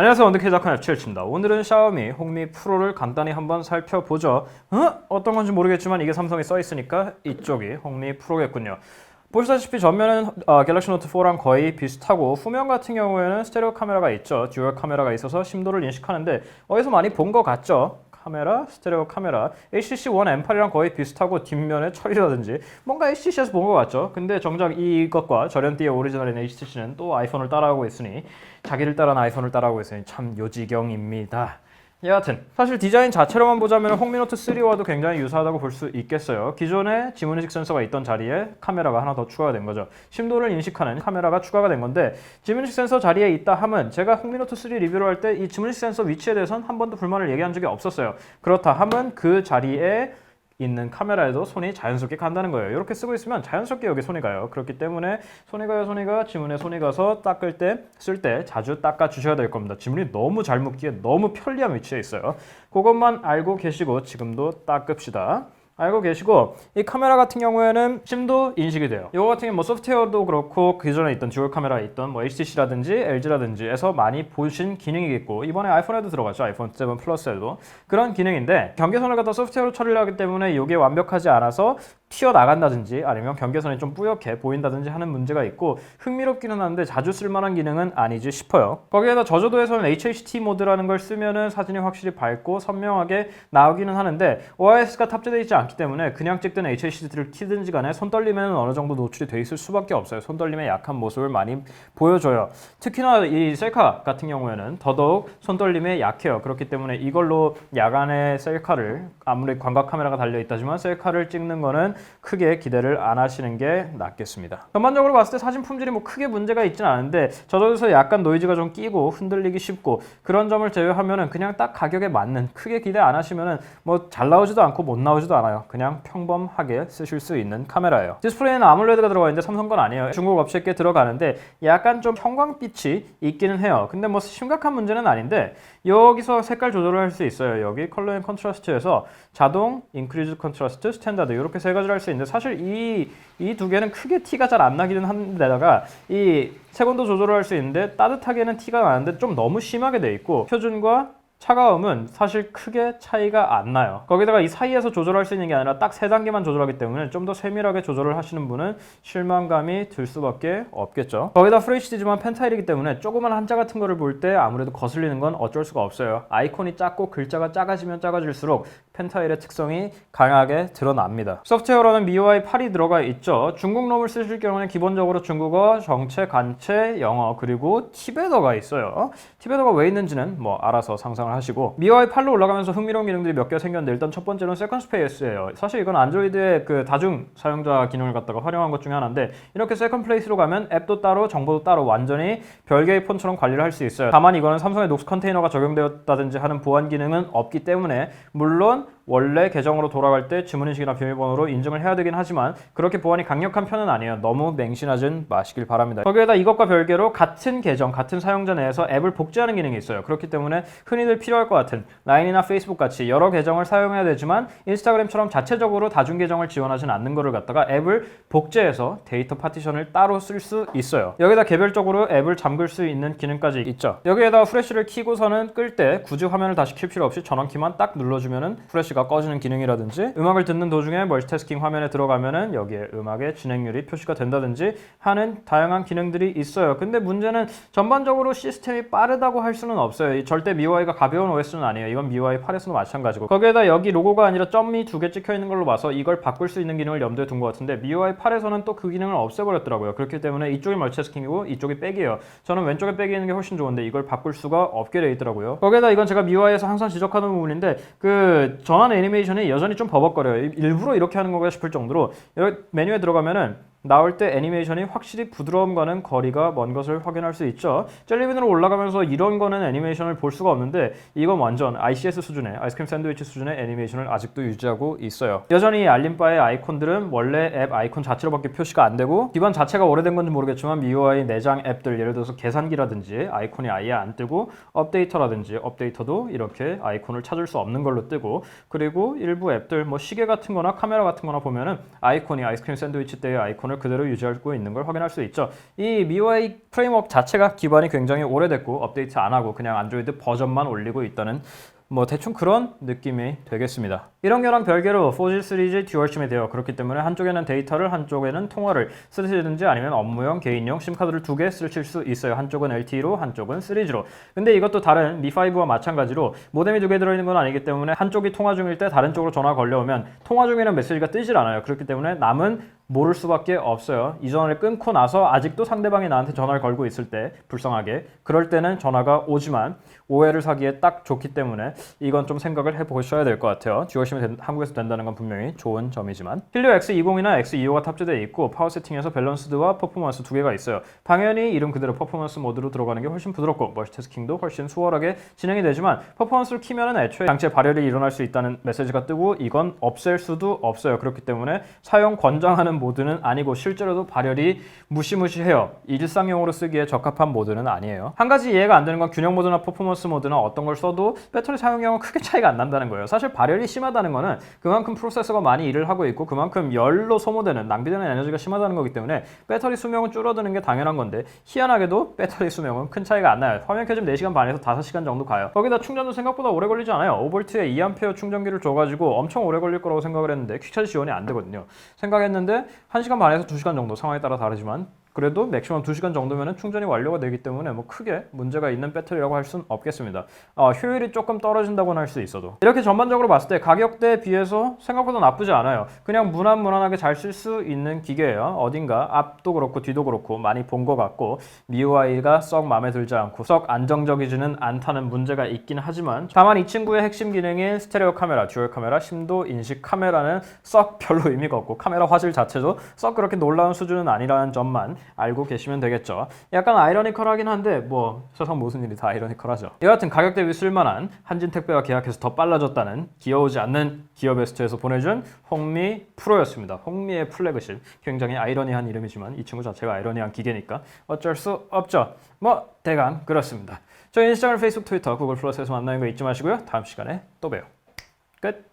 안녕하세요 원더케이작한 F7입니다. 오늘은 샤오미 홍미 프로를 간단히 한번 살펴보죠. 어? 어떤 건지 모르겠지만 이게 삼성이 써있으니까 이쪽이 홍미 프로겠군요. 보시다시피 전면은 어, 갤럭시 노트 4랑 거의 비슷하고 후면 같은 경우에는 스테레오 카메라가 있죠. 듀얼 카메라가 있어서 심도를 인식하는데 어디서 많이 본 것 같죠? 카메라, 스테레오 카메라, HTC1 M8이랑 거의 비슷하고 뒷면의 처리라든지 뭔가 HTC에서 본 것 같죠. 근데 정작 이것과 절연띠의 오리지널인 HTC는 또 아이폰을 따라하고 있으니 자기를 따라한 아이폰을 따라하고 있으니 참 요지경입니다. 여하튼 사실 디자인 자체로만 보자면 홍미노트 3와도 굉장히 유사하다고 볼 수 있겠어요. 기존에 지문인식 센서가 있던 자리에 카메라가 하나 더 추가가 된 거죠. 심도를 인식하는 카메라가 추가가 된 건데 지문인식 센서 자리에 있다 함은 제가 홍미노트 3 리뷰를 할 때 이 지문인식 센서 위치에 대해서는 한 번도 불만을 얘기한 적이 없었어요. 그렇다 함은 그 자리에 있는 카메라에도 손이 자연스럽게 간다는 거예요. 이렇게 쓰고 있으면 자연스럽게 여기 손이 가요. 그렇기 때문에 손이 가요, 손이 가 지문에 손이 가서 닦을 때, 쓸 때 자주 닦아 주셔야 될 겁니다. 지문이 너무 잘 묶기에 너무 편리한 위치에 있어요. 그것만 알고 계시고 지금도 닦읍시다. 알고 계시고 이 카메라 같은 경우에는 심도 인식이 돼요. 이거 같은 경우 뭐 소프트웨어도 그렇고 기존에 있던 듀얼 카메라에 있던 뭐 HTC라든지 LG라든지에서 많이 보신 기능이겠고 이번에 아이폰에도 들어갔죠. 아이폰 7 플러스에도 그런 기능인데 경계선을 갖다 소프트웨어로 처리를 하기 때문에 이게 완벽하지 않아서 튀어나간다든지 아니면 경계선이 좀 뿌옇게 보인다든지 하는 문제가 있고 흥미롭기는 한데 자주 쓸만한 기능은 아니지 싶어요. 거기에다 저조도에서는 HHT 모드라는 걸 쓰면은 사진이 확실히 밝고 선명하게 나오기는 하는데 OIS가 탑재되어 있지 않기 때문에 그냥 찍든 HHD를 키든지 간에 손떨림에는 어느 정도 노출이 돼 있을 수밖에 없어요. 손떨림의 약한 모습을 많이 보여줘요. 특히나 이 셀카 같은 경우에는 더더욱 손떨림에 약해요. 그렇기 때문에 이걸로 야간에 셀카를 아무리 광각 카메라가 달려 있다지만 셀카를 찍는 거는 크게 기대를 안 하시는 게 낫겠습니다. 전반적으로 봤을 때 사진 품질이 뭐 크게 문제가 있지는 않은데 저절에서 약간 노이즈가 좀 끼고 흔들리기 쉽고 그런 점을 제외하면은 그냥 딱 가격에 맞는 크게 기대 안 하시면은 뭐 잘 나오지도 않고 못 나오지도 않아요. 그냥 평범하게 쓰실 수 있는 카메라예요. 디스플레이는 아몰레드가 들어가 있는데 삼성 건 아니에요. 중국 업체께 들어가는데 약간 좀 형광빛이 있기는 해요. 근데 뭐 심각한 문제는 아닌데 여기서 색깔 조절을 할 수 있어요. 여기 컬러 앤 컨트라스트에서 자동, 인크리즈 컨트라스트, 스탠다드 이렇게 세 가지 를할수 있는데 사실 이 이 두 개는 크게 티가 잘 안 나기는 한데다가 이 색온도 조절을 할 수 있는데 따뜻하게는 티가 나는데 좀 너무 심하게 돼 있고 표준과 차가움은 사실 크게 차이가 안 나요. 거기다가 이 사이에서 조절할 수 있는 게 아니라 딱 세 단계만 조절하기 때문에 좀 더 세밀하게 조절을 하시는 분은 실망감이 들 수밖에 없겠죠. 거기다 FHD지만 펜타일이기 때문에 조그만 한자 같은 거를 볼 때 아무래도 거슬리는 건 어쩔 수가 없어요. 아이콘이 작고 글자가 작아지면 작아질수록 펜타일의 특성이 강하게 드러납니다. 소프트웨어로는 MIUI 8이 들어가 있죠. 중국 롬을 쓰실 경우는 기본적으로 중국어, 정체, 간체, 영어 그리고 티베더가 있어요. 티베더가 왜 있는지는 뭐 알아서 상상을 하시고 MIUI 8로 올라가면서 흥미로운 기능들이 몇 개 생겼는데 일단 첫 번째는 세컨 스페이스예요. 사실 이건 안드로이드의 그 다중 사용자 기능을 갖다가 활용한 것 중에 하나인데 이렇게 세컨 플레이스로 가면 앱도 따로 정보도 따로 완전히 별개의 폰처럼 관리를 할 수 있어요. 다만 이거는 삼성의 녹스 컨테이너가 적용되었다든지 하는 보안 기능은 없기 때문에 물론 Então, 원래 계정으로 돌아갈 때 지문인식이나 비밀번호로 인증을 해야 되긴 하지만 그렇게 보안이 강력한 편은 아니에요. 너무 맹신하진 마시길 바랍니다. 거기에다 이것과 별개로 같은 계정, 같은 사용자 내에서 앱을 복제하는 기능이 있어요. 그렇기 때문에 흔히들 필요할 것 같은 라인이나 페이스북 같이 여러 계정을 사용해야 되지만 인스타그램처럼 자체적으로 다중 계정을 지원하진 않는 거를 갖다가 앱을 복제해서 데이터 파티션을 따로 쓸 수 있어요. 여기다 개별적으로 앱을 잠글 수 있는 기능까지 있죠. 여기에다 후레쉬를 켜고서는 끌 때 굳이 화면을 다시 킬 필요 없이 전원키만 딱 눌러주면은 후레쉬가 꺼지는 기능이라든지 음악을 듣는 도중에 멀티태스킹 화면에 들어가면은 여기에 음악의 진행률이 표시가 된다든지 하는 다양한 기능들이 있어요. 근데 문제는 전반적으로 시스템이 빠르다고 할 수는 없어요. 이 절대 MIUI가 가벼운 OS는 아니에요. 이건 MIUI 8에서도 마찬가지고 거기에다 여기 로고가 아니라 점이 두 개 찍혀 있는 걸로 봐서 이걸 바꿀 수 있는 기능을 염두에 둔 것 같은데 MIUI 8에서는 또 그 기능을 없애버렸더라고요. 그렇기 때문에 이쪽이 멀티태스킹이고 이쪽이 백이에요. 저는 왼쪽에 백이 있는 게 훨씬 좋은데 이걸 바꿀 수가 없게 돼 있더라고요. 거기에다 이건 제가 MIUI에서 항상 지적하는 부분인데 그 전환 애니메이션이 여전히 좀 버벅거려요. 일부러 이렇게 하는 건가 싶을 정도로 메뉴에 들어가면은 나올 때 애니메이션이 확실히 부드러움과는 거리가 먼 것을 확인할 수 있죠. 젤리빈으로 올라가면서 이런 거는 애니메이션을 볼 수가 없는데 이건 완전 ICS 수준의 아이스크림 샌드위치 수준의 애니메이션을 아직도 유지하고 있어요. 여전히 알림바의 아이콘들은 원래 앱 아이콘 자체로밖에 표시가 안 되고 기반 자체가 오래된 건지 모르겠지만 MIUI 내장 앱들 예를 들어서 계산기라든지 아이콘이 아예 안 뜨고 업데이터라든지 업데이터도 이렇게 아이콘을 찾을 수 없는 걸로 뜨고 그리고 일부 앱들 뭐 시계 같은 거나 카메라 같은 거나 보면은 아이콘이 아이스크림 샌드위치 때의 아이콘 부분을 그대로 유지하고 있는 걸 확인할 수 있죠. 이 MIUI 프레임워크 자체가 기반이 굉장히 오래됐고 업데이트 안 하고 그냥 안드로이드 버전만 올리고 있다는 뭐 대충 그런 느낌이 되겠습니다. 이런 거랑 별개로 4G, 3G 듀얼 심이 되어 그렇기 때문에 한쪽에는 데이터를 한쪽에는 통화를 쓰시든지 아니면 업무용, 개인용 심카드를 두 개 쓰실 수 있어요. 한쪽은 LTE로 한쪽은 3G로. 근데 이것도 다른 Mi5와 마찬가지로 모뎀이 두 개 들어있는 건 아니기 때문에 한쪽이 통화 중일 때 다른 쪽으로 전화 걸려오면 통화 중이라는 메시지가 뜨질 않아요. 그렇기 때문에 남은 모를 수밖에 없어요. 이 전화를 끊고 나서 아직도 상대방이 나한테 전화를 걸고 있을 때 불쌍하게 그럴 때는 전화가 오지만 오해를 사기에 딱 좋기 때문에 이건 좀 생각을 해보셔야 될 것 같아요. 된- 한국에서 된다는 건 분명히 좋은 점이지만 힐리오 X20이나 X25가 탑재되어 있고 파워 세팅에서 밸런스드와 퍼포먼스 두 개가 있어요. 당연히 이름 그대로 퍼포먼스 모드로 들어가는 게 훨씬 부드럽고 멀티 태스킹도 훨씬 수월하게 진행이 되지만 퍼포먼스를 키면은 애초에 장치에 발열이 일어날 수 있다는 메시지가 뜨고 이건 없앨 수도 없어요. 그렇기 때문에 사용 권장하는 모드는 아니고 실제로도 발열이 무시무시해요. 일상용으로 쓰기에 적합한 모드는 아니에요. 한 가지 이해가 안 되는 건 균형 모드나 퍼포먼스 모드나 어떤 걸 써도 배터리 사용 량은 크게 차이가 안 난다는 거예요. 사실 발열이 심하다는 거는 그만큼 프로세서가 많이 일을 하고 있고 그만큼 열로 소모되는 낭비되는 에너지가 심하다는 거기 때문에 배터리 수명은 줄어드는 게 당연한 건데 희한하게도 배터리 수명은 큰 차이가 안 나요. 화면 켜지면 4시간 반에서 5시간 정도 가요. 거기다 충전도 생각보다 오래 걸리지 않아요. 5V에 2A 충전기를 줘가지고 엄청 오래 걸릴 거라고 생각을 했는데 퀵차지 지원이 안 되거든요. 생각했는데 1시간 반에서 2시간 정도 상황에 따라 다르지만 그래도 맥시멈 2시간 정도면 충전이 완료가 되기 때문에 뭐 크게 문제가 있는 배터리라고 할 수는 없겠습니다. 어, 효율이 조금 떨어진다고는 할 수 있어도 이렇게 전반적으로 봤을 때 가격대에 비해서 생각보다 나쁘지 않아요. 그냥 무난무난하게 잘 쓸 수 있는 기계예요. 어딘가 앞도 그렇고 뒤도 그렇고 많이 본 것 같고 MIUI가 썩 마음에 들지 않고 썩 안정적이지는 않다는 문제가 있긴 하지만 다만 이 친구의 핵심 기능인 스테레오 카메라, 듀얼 카메라, 심도 인식 카메라는 썩 별로 의미가 없고 카메라 화질 자체도 썩 그렇게 놀라운 수준은 아니라는 점만 알고 계시면 되겠죠. 약간 아이러니컬하긴 한데 뭐 세상 무슨 일이 다 아이러니컬하죠. 여하튼 가격 대비 쓸만한 한진택배와 계약해서 더 빨라졌다는 귀여우지 않는 기어베스트에서 보내준 홍미 프로였습니다. 홍미의 플래그십 굉장히 아이러니한 이름이지만 이 친구 자체가 아이러니한 기계니까 어쩔 수 없죠. 뭐 대강 그렇습니다. 저희 인스타그램, 페이스북, 트위터, 구글 플러스에서 만나는 거 잊지 마시고요. 다음 시간에 또 봬요. 끝.